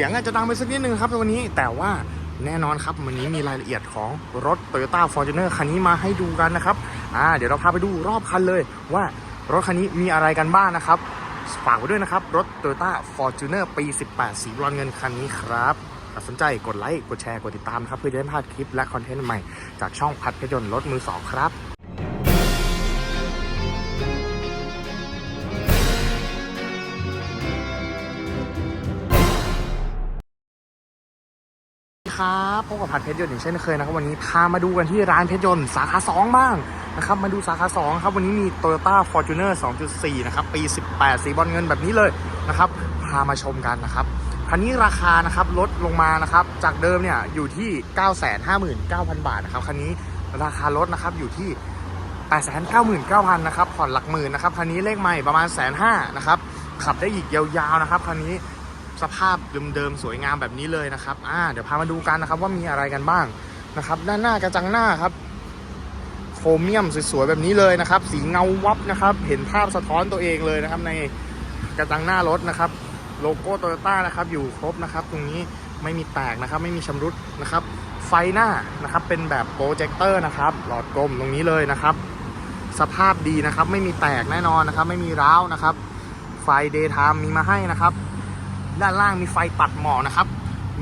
สียงอาจจะดังไปสักนิดนึงครับในวันนี้ แต่ว่าแน่นอนครับวันนี้มีรายละเอียดของรถ Toyota Fortuner คันนี้มาให้ดูกันนะครับอ่าเดี๋ยวเราพาไปดูรอบคันเลย ว่ารถคันนี้มีอะไรกันบ้างนะครับฝากไว้ด้วยนะครับ รถ Toyota Fortuner ปี 18 สีบรอนเงินคันนี้ครับสนใจกดไลค์กดแชร์กดติดตามครับเพื่อจะได้ไม่พลาดคลิปและคอนเทนต์ใหม่จากช่องพัดเพชรยนต์รถมือสองครับ ครับพบกับผัดเพชรยนต์อย่างเช่นเคยนะครับวันนี้พามาดูกันที่ร้านเพชรยนต์สาขา 2 บ้างนะครับมาดูสาขา2ครับวันนี้มี Toyota Fortuner 2.4 นะครับปี 18 สีบอลเงินแบบนี้เลยนะครับพามาชมกันนะครับคันนี้ราคานะครับลดลงมานะครับจากเดิมเนี่ยอยู่ที่ 959,000 บาทนะครับคันนี้ราคาลดนะครับอยู่ที่ 899,000นะครับผ่อนหลักหมื่นนะครับคันนี้เลขใหม่ประมาณแสนห้านะครับขับได้อีกยาวๆนะครับคันนี้ สภาพเดิมๆสวยงามแบบนี้เลยนะครับอ่าเดี๋ยวพามาดูกันนะครับว่ามีอะไรกันบ้างนะครับด้านหน้ากระจังหน้าครับโครเมียมสวยๆแบบนี้เลยนะครับ สีเงาวับนะครับ เห็นภาพสะท้อนตัวเองเลยนะครับ ในกระจังหน้ารถนะครับโลโก้โตโยต้านะครับอยู่ครบนะครับ ตรงนี้ไม่มีแตกนะครับ ไม่มีชำรุดนะครับ ไฟหน้านะครับเป็นแบบโปรเจคเตอร์นะครับ หลอดกลมตรงนี้เลยนะครับ สภาพดีนะครับ ไม่มีแตกแน่นอนนะครับ ไม่มีร้าวนะครับ ไฟเดย์ไทม์มีมาให้นะครับ ด้านล่างมีไฟตัดหมอกนะครับ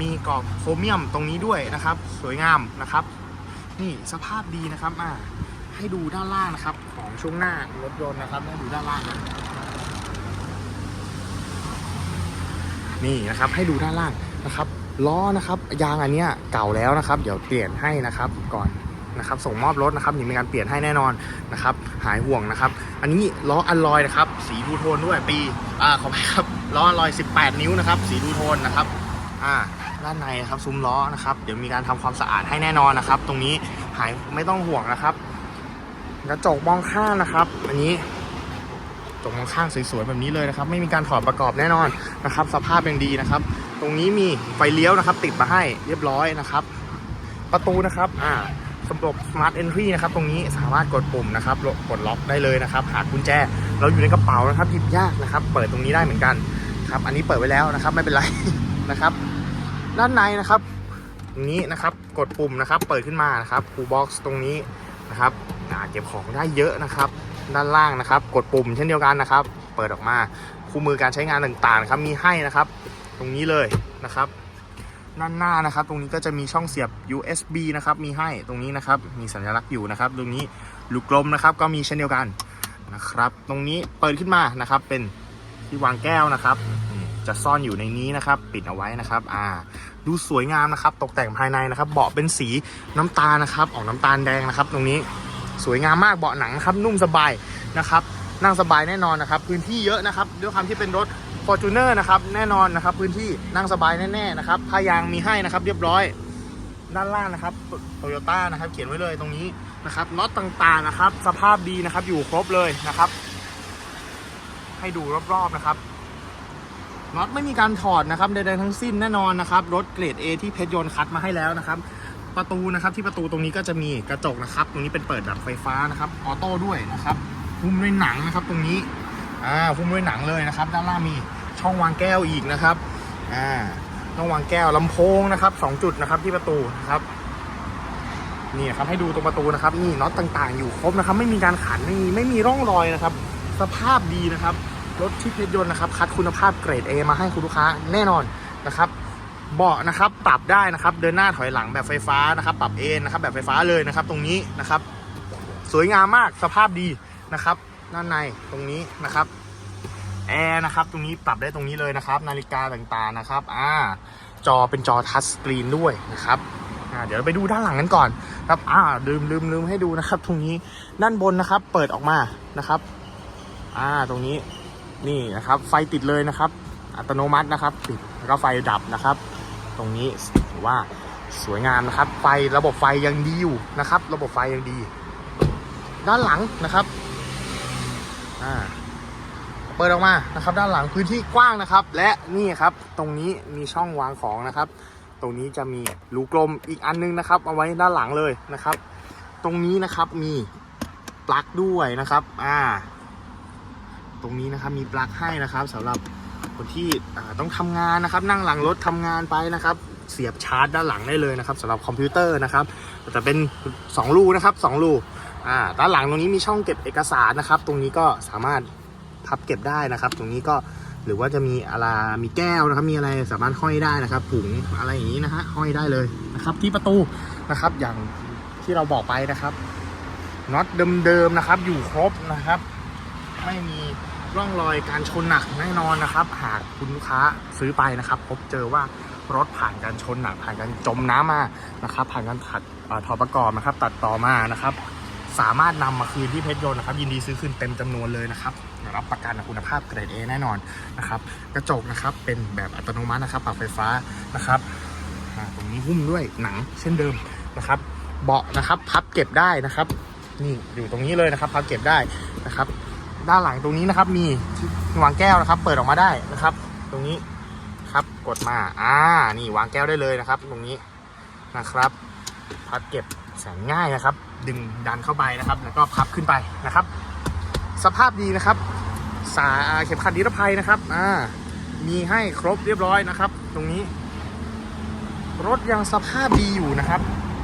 มีกรอบโครเมียมตรงนี้ด้วยนะครับ สวยงามนะครับ นี่สภาพดีนะครับอ่าให้ดูด้านล่างนะครับ ของช่วงหน้ารถยนต์นะครับให้ดูด้านล่างนะนี่นะครับให้ดูด้านล่างนะครับล้อนะครับยางอันเนี้ยเก่าแล้วนะครับ เดี๋ยวเปลี่ยนให้นะครับก่อนนะครับส่งมอบรถนะครับเดี๋ยวมีการเปลี่ยนให้แน่นอนนะครับ หายห่วงนะครับ อันนี้ล้ออัลลอยนะครับ สีดูโทนด้วยปีอ่าขอไปครับ ล้ออัลอย 18 นิ้วนะครับ สีดูโทนนะครับอ่าด้านในนะครับซุ้มล้อนะครับ เดี๋ยวมีการทำความสะอาดให้แน่นอนนะครับ ตรงนี้หายไม่ต้องห่วงนะครับ กระจกมองข้างนะครับ อันนี้กระจกมองข้างสวยๆแบบนี้เลยนะครับ ไม่มีการถอดประกอบแน่นอนนะครับ สภาพยังดีนะครับ ตรงนี้มีไฟเลี้ยวนะครับ ติดมาให้เรียบร้อยนะครับ ประตูนะครับอ่าสำหรับ smart entry นะครับ ตรงนี้สามารถกดปุ่มนะครับกดล็อกได้เลยนะครับ หากุญแจ เราอยู่ในกระเป๋านะครับหยิบยากนะครับ เปิดตรงนี้ได้เหมือนกัน ครับ อันนี้เปิดไว้แล้วนะครับ ไม่เป็นไรนะครับ ด้านในนะครับตรงนี้นะครับ กดปุ่มนะครับ เปิดขึ้นมานะครับคูบ็อกซ์ตรงนี้นะครับอาเก็บของได้เยอะนะครับ ด้านล่างนะครับ กดปุ่มเช่นเดียวกันนะครับ เปิดออกมาคู่มือการใช้งานต่างๆครับมีให้นะครับ ตรงนี้เลยนะครับด้านหน้านะครับ ตรงนี้ก็จะมีช่องเสียบ USB นะครับมีให้ตรงนี้นะครับ มีสัญลักษณ์อยู่นะครับ ตรงนี้ลูกกลมนะครับก็มีเช่นเดียวกันนะครับ ตรงนี้เปิดขึ้นมานะครับเป็น ที่วางแก้วนะครับจะซ่อนอยู่ในนี้นะครับ ปิดเอาไว้นะครับ อ่า ดูสวยงามนะครับ ตกแต่งภายในนะครับ เบาะเป็นสีน้ำตาลนะครับ ออกน้ำตาลแดงนะครับ ตรงนี้สวยงามมากเบาะหนังนะครับ นุ่มสบายนะครับ นั่งสบายแน่นอนนะครับ พื้นที่เยอะนะครับ ด้วยความที่เป็นรถ Fortuner นะครับ แน่นอนนะครับ พื้นที่นั่งสบายแน่ๆนะครับผ้ายางมีให้นะครับ เรียบร้อย ด้านล่างนะครับโตโยต้านะครับ เขียนไว้เลยตรงนี้นะครับน็อตต่างๆนะครับ สภาพดีนะครับ อยู่ครบเลยนะครับ ให้ดูรอบๆนะครับน็อตไม่มีการถอดนะครับใดๆทั้งสิ้นแน่นอนนะครับ รถเกรด A ที่เพชรยนต์คัดมาให้แล้วนะครับ ประตูนะครับที่ประตูตรงนี้ก็จะมีกระจกนะครับ ตรงนี้เป็นเปิดแบบไฟฟ้านะครับออโต้ด้วยนะครับหุ้มด้วยหนังนะครับ ตรงนี้อ่าหุ้มด้วยหนังเลยนะครับ ด้านล่างมีช่องวางแก้วอีกนะครับอ่าช่องวางแก้วลำโพงนะครับสองจุดนะครับที่ประตูนะครับนี่ครับให้ดูตรงประตูนะครับนี่น็อตต่างๆ อยู่ครบนะครับ ไม่มีการขันไม่มีไม่มีร่องรอยนะครับ สภาพดีนะครับ รถที่เพชรยนต์นะครับ คัดคุณภาพเกรด A มาให้คุณลูกค้าแน่นอนนะครับเบาะนะครับปรับได้นะครับ เดินหน้าถอยหลังแบบไฟฟ้านะครับ ปรับเอนนะครับแบบไฟฟ้าเลยนะครับ ตรงนี้นะครับ สวยงามมากสภาพดีนะครับด้านในตรงนี้นะครับแอร์นะครับตรงนี้ปรับได้ตรงนี้เลยนะครับ นาฬิกาต่างๆนะครับอ่าจอเป็นจอทัชสกรีนด้วยนะครับอ่าเดี๋ยวไปดูด้านหลังกันก่อนครับอ่าลืมลืมลืมให้ดูนะครับ ตรงนี้ด้านบนนะครับ เปิดออกมานะครับ อ่าตรงนี้ นี่นะครับไฟติดเลยนะครับ อัตโนมัตินะครับปิดแล้วก็ไฟดับนะครับ ตรงนี้ถือว่าสวยงามนะครับ ไฟระบบไฟยังดีอยู่นะครับ ระบบไฟยังดี ด้านหลังนะครับอ่าเปิดออกมานะครับ ด้านหลังพื้นที่กว้างนะครับ และนี่ครับตรงนี้มีช่องวางของนะครับ ตรงนี้จะมีรูกลมอีกอันนึงนะครับ เอาไว้ด้านหลังเลยนะครับ ตรงนี้นะครับมีปลั๊กด้วยนะครับ อ่า รงนี้นะครับ มีปลั๊กให้นะครับสำหรับคนที่ต้องทำงานนะครับ นั่งหลังรถทำงานไปนะครับ เสียบชาร์จด้านหลังได้เลยนะครับสำหรับคอมพิวเตอร์นะครับแต่เป็น 2 รูนะครับ 2 รูอ่าด้านหลังตรงนี้มีช่องเก็บเอกสารนะครับ ตรงนี้ก็สามารถพับเก็บได้นะครับ ตรงนี้ก็หรือว่าจะมีอะไรมีแก้วนะครับ มีอะไรสามารถห้อยได้นะครับถุงอะไรอย่างนี้นะฮะห้อยได้เลยนะครับ ที่ประตูนะครับ อย่างที่เราบอกไปนะครับน็อตเดิมๆนะครับ อยู่ครบนะครับ ไม่มี ร่องรอยการชนหนักแน่นอนนะครับ หากคุณลูกค้าซื้อไปนะครับ พบเจอว่ารถผ่านการชนหนักผ่านการจมน้ำมานะครับ ผ่านการถัดอ่อถอดประกอบนะครับ ตัดต่อมานะครับ สามารถนำมาคืนที่เพชรยนต์นะครับ ยินดีซื้อคืนเต็มจำนวนเลยนะครับรับประกันคุณภาพเกรด A แน่นอนนะครับ กระจกนะครับเป็นแบบอัตโนมัตินะครับปรับไฟฟ้านะครับตรงนี้หุ้มด้วยหนังเช่นเดิมนะครับ เบาะนะครับ พับเก็บได้นะครับ นี่อยู่ตรงนี้เลยนะครับ พับเก็บได้นะครับ ด้านหลังตรงนี้นะครับ มีวางแก้วนะครับ เปิดออกมาได้นะครับ ตรงนี้ครับกดมาอ่านี่วางแก้วได้เลยนะครับ ตรงนี้นะครับ พับเก็บแสนง่ายนะครับ ดึงดันเข้าไปนะครับ แล้วก็พับขึ้นไปนะครับ สภาพดีนะครับ สาเข็มขัดนิรภัยนะครับอ่ามีให้ครบเรียบร้อยนะครับ ตรงนี้ รถยังสภาพดีอยู่นะครับ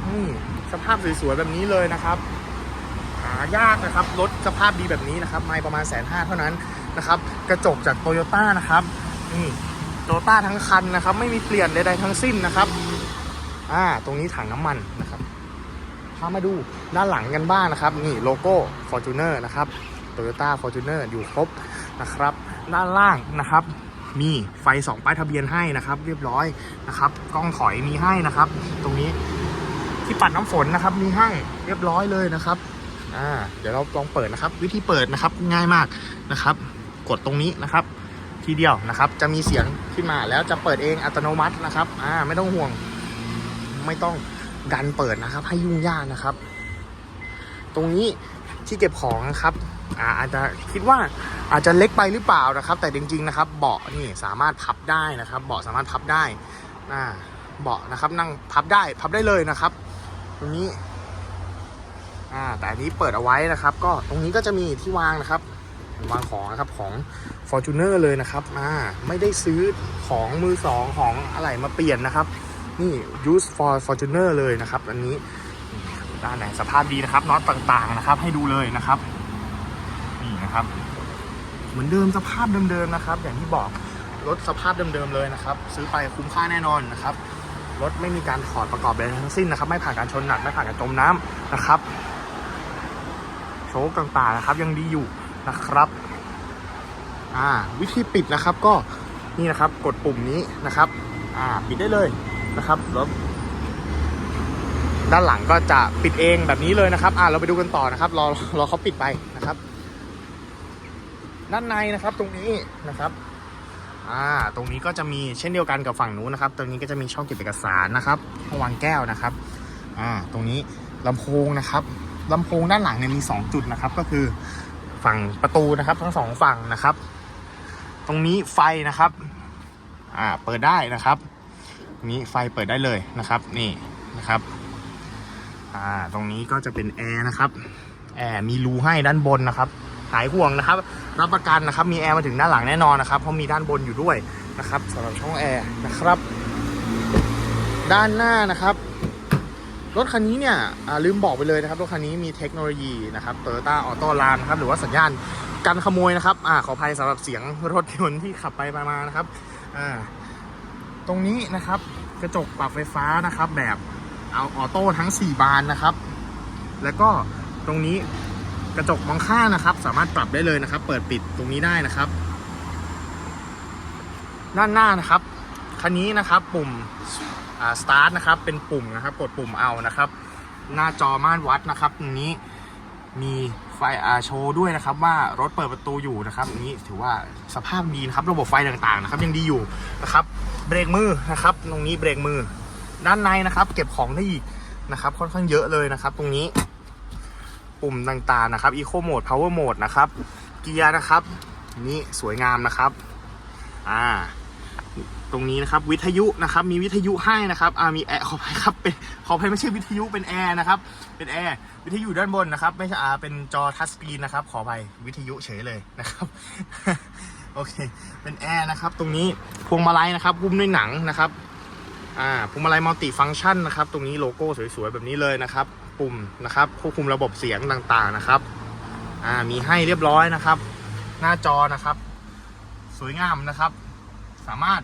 นี่สภาพสวยๆแบบนี้เลยนะครับายากนะครับรถสภาพดีแบบนี้นะครับไม่ประมาณแสนห้าเท่านั้นนะครับกระจกจากโตโยต้านะครับนี่โตโยต้าทั้งคันนะครับไม่มีเปลี่ยนใดๆทั้งสิ้นนะครับอ่าตรงนี้ถังน้ำมันนะครับพามาดูด้านหลังกันบ้างนะครับนี่โลโก้ Fortuner นะครับ Toyota Fortuner อยู่ครบนะครับ ด้านล่างนะครับมีไฟสองป้ายทะเบียนให้นะครับ เรียบร้อยนะครับ กล้องถอยมีให้นะครับ ตรงนี้ที่ปัดน้ำฝนนะครับ มีให้เรียบร้อยเลยนะครับ อ่าเดี๋ยวเราลองเปิดนะครับ วิธีเปิดนะครับง่ายมากนะครับ กดตรงนี้นะครับ ทีเดียวนะครับ จะมีเสียงขึ้นมาแล้วจะเปิดเองอัตโนมัตินะครับอ่าไม่ต้องห่วง ไม่ต้องดันเปิดนะครับ ให้ยุ่งยากนะครับ ตรงนี้ที่เก็บของนะครับอ่าอาจจะคิดว่าอาจจะเล็กไปหรือเปล่านะครับ แต่จริงๆนะครับ เบาะนี่สามารถพับได้นะครับ เบาะสามารถพับได้อ่าเบาะนะครับ นั่งพับได้พับได้เลยนะครับ ตรงนี้ อ่าแต่อันนี้เปิดเอาไว้นะครับ ก็ตรงนี้ก็จะมีที่วางนะครับ วางของนะครับของ Fortuner เลยนะครับอ่าไม่ได้ซื้อของมือสองของอะไรมาเปลี่ยนนะครับ นี่ use for Fortuner เลยนะครับ อันนี้ด้านไหนสภาพดีนะครับน็อตต่างๆนะครับ ให้ดูเลยนะครับ นี่นะครับ เหมือนเดิมสภาพเดิมๆนะครับ อย่างที่บอกรถสภาพเดิมๆเลยนะครับ ซื้อไปคุ้มค่าแน่นอนนะครับรถไม่มีการถอดประกอบใดทั้งสิ้นนะครับ ไม่ผ่านการชนหนักไม่ผ่านการจมน้ำนะครับ ชว์ต่างๆนะครับ ยังดีอยู่นะครับอ่าวิธีปิดนะครับก็นี่นะครับกดปุ่มนี้นะครับอ่าปิดได้เลยนะครับแล้วด้านหลังก็จะปิดเองแบบนี้เลยนะครับอ่าเราไปดูกันต่อนะครับ รอรอเขาปิดไปนะครับ ด้านในนะครับตรงนี้นะครับอ่าตรงนี้ก็จะมีเช่นเดียวกันกับฝั่งนู้นนะครับ ตรงนี้ก็จะมีช่องเก็บเอกสารนะครับห้องวางแก้วนะครับอ่าตรงนี้ลำโพงนะครับ ลำโพงด้านหลังเนี่ยมี 2 จุดนะครับ ก็คือฝั่งประตูนะครับ ทั้งสองฝั่งนะครับ ตรงนี้ไฟนะครับ อ่าเปิดได้นะครับ นี้ไฟเปิดได้เลยนะครับ นี่นะครับ อ่าตรงนี้ก็จะเป็นแอร์นะครับแอร์มีรูให้ด้านบนนะครับ หายห่วงนะครับ รับประกันนะครับ มีแอร์มาถึงด้านหลังแน่นอนนะครับเพราะมีด้านบนอยู่ด้วยนะครับสำหรับช่องแอร์นะครับ ด้านหน้านะครับ รถคันนี้เนี่ยลืมบอกไปเลยนะครับ รถคันนี้มีเทคโนโลยีนะครับ Toyota Auto Alarm นะครับ หรือว่าสัญญาณกันขโมยนะครับอขออภัยสำหรับเสียงรถยนต์ที่ขับไปมานะครับตรงนี้นะครับกระจกปรับไฟฟ้านะครับ แบบเอาออโต้ทั้ง 4 บานนะครับ แล้วก็ตรงนี้กระจกมองข้างนะครับ สามารถปรับได้เลยนะครับ เปิดปิดตรงนี้ได้นะครับ ด้านหน้านะครับคันนี้นะครับปุ่ม อ่า start นะครับเป็นปุ่มนะครับกดปุ่มเอานะครับ หน้าจอม่านวัดนะครับตรงนี้มีไฟอาโชว์ด้วยนะครับ ว่ารถเปิดประตูอยู่นะครับนนี้ถือว่าสภาพดีนะครับระบบไฟต่างๆนะครับยังดีอยู่นะครับเบรกมือนะครับ ตรงนี้เบรกมือ ด้านในนะครับ เก็บของได้อีกนะครับ ค่อนข้างเยอะเลยนะครับ ตรงนี้ปุ่มต่างๆนะครับ Eco Mode Power Mode นะครับ เกียร์นะครับนนี้สวยงามนะครับ อ่า ตรงนี้นะครับวิทยุนะครับมีวิทยุให้นะครับอ่ามีแอร์ขออภัยครับเป็นขออภัยไม่ใช่วิทยุเป็นแอร์นะครับเป็นแอร์วิทยุด้านบนนะครับไม่ใช่อ่าเป็นจอทัชสกรีนนะครับขออภัยวิทยุเฉยเลยนะครับโอเคเป็นแอร์นะครับตรงนี้พวงมาลัยนะครับหุ้มด้วยหนังนะครับอ่าพวงมาลัยมัลติฟังก์ชันนะครับตรงนี้โลโก้สวยๆแบบนี้เลยนะครับปุ่มนะครับควบคุมระบบเสียงต่างๆนะครับอ่ามีให้เรียบร้อยนะครับ หน้าจอนะครับ สวยงามนะครับ สามารถ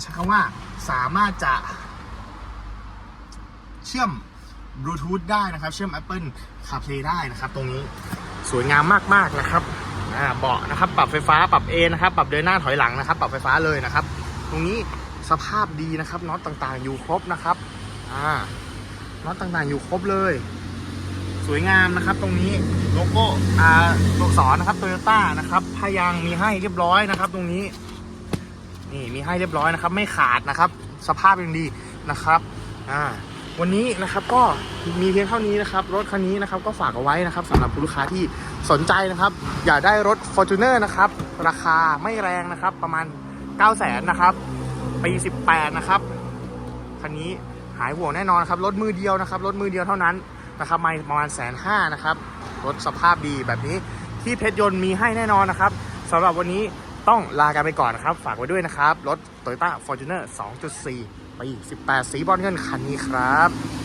ใช้คำว่าสามารถจะเชื่อมบลูทูธได้นะครับ เชื่อม Apple CarPlay ได้นะครับ ตรงนี้สวยงามมากๆนะครับเบาะนะครับ ปรับไฟฟ้าปรับเอนะครับ ปรับเดินหน้าถอยหลังนะครับ ปรับไฟฟ้าเลยนะครับ ตรงนี้สภาพดีนะครับน็อตต่างๆ อยู่ครบนะครับอ่าน็อตต่างๆ อยู่ครบเลย สวยงามนะครับ ตรงนี้โลโก้อ่าตัวสอนนะครับโตโยต้านะครับพายางมีให้เรียบร้อยนะครับ ตรงนี้ นี่มีให้เรียบร้อยนะครับ ไม่ขาดนะครับ สภาพยังดีนะครับอ่าวันนี้นะครับก็มีเพียงเท่านี้นะครับ รถคันนี้นะครับก็ฝากเอาไว้นะครับสำหรับลูกค้าที่สนใจนะครับ อยากได้รถ Fortuner นะครับราคาไม่แรงนะครับ ประมาณ 9 0 0 0 0นนะครับปี18 นะครับคันนี้หายห่วงแน่นอนครับรถมือเดียวนะครับรถมือเดียวเท่านั้นนะครับไม่ประมาณแสนห้านะครับรถสภาพดีแบบนี้ที่เพชรยนต์มีให้แน่นอนนะครับสำหรับวันนี้ ต้องลากันไปก่อนครับ ฝากไว้ด้วยนะครับ รถ Toyota Fortuner 2.4ปี18 สีบอลเงินคันนี้ครับ